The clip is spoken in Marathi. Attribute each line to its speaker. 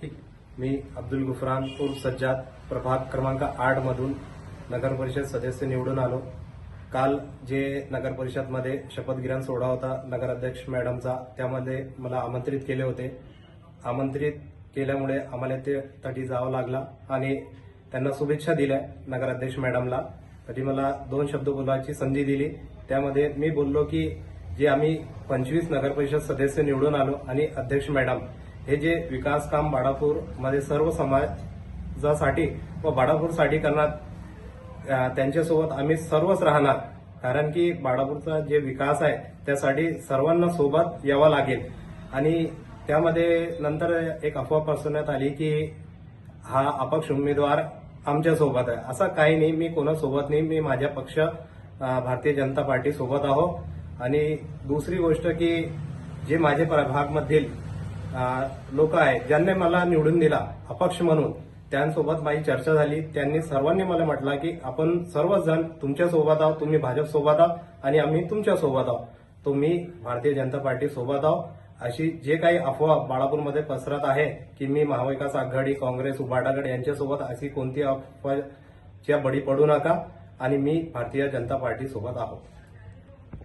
Speaker 1: ठीक मी अब्दुल गुफरान उर्फ सज्जाद प्रभाग क्रमांक आठ मधून नगर परिषद सदस्य निवडून आलो. काल जे नगर परिषदमध्ये शपथग्रहण सोहळा होता नगराध्यक्ष मॅडमचा त्यामध्ये मला आमंत्रित केले होते. आमंत्रित केल्यामुळे आम्हाला ते तटी जावं लागला आणि त्यांना शुभेच्छा दिल्या नगराध्यक्ष मॅडमला. तरी मला दोन शब्द बोलायची संधी दिली. त्यामध्ये मी बोललो की जे आम्ही पंचवीस नगर परिषद सदस्य निवडून आलो आणि अध्यक्ष मॅडम हे जे विकास काम बाळापूरमध्ये सर्व समाजासाठी व बाळापूरसाठी करणार त्यांच्यासोबत आम्ही सर्वच राहणार. कारण की बाळापूरचा जे विकास आहे त्यासाठी सर्वांना सोबत यावं लागेल. आणि त्यामध्ये नंतर एक अफवा पसरवण्यात आली की हा अपक्ष उमेदवार आमच्यासोबत आहे. असं काही नाही मी कोणासोबत नाही मी माझ्या पक्ष भारतीय जनता पार्टी सोबत आहो आणि दुसरी गोष्ट की जे माझे प्रभागमधील लोक आहेत ज्यांनी मला निवडून दिला अपक्ष म्हणून. त्यांसोबत माझी चर्चा झाली. त्यांनी सर्वांनी मला म्हटलं की आपण सर्वच जण तुमच्यासोबत आहोत तुम्ही भाजप सोबत आहोत आणि आम्ही तुमच्यासोबत आहोत. तुम्ही भारतीय जनता पार्टी सोबत आहोत. अशी जे काही अफवा बाळापूरमध्ये पसरत आहे की मी महाविकास आघाडी काँग्रेस उभाटागड यांच्यासोबत अशी कोणती अफवाच्या बळी पडू नका आणि मी भारतीय जनता पार्टी सोबत आहोत.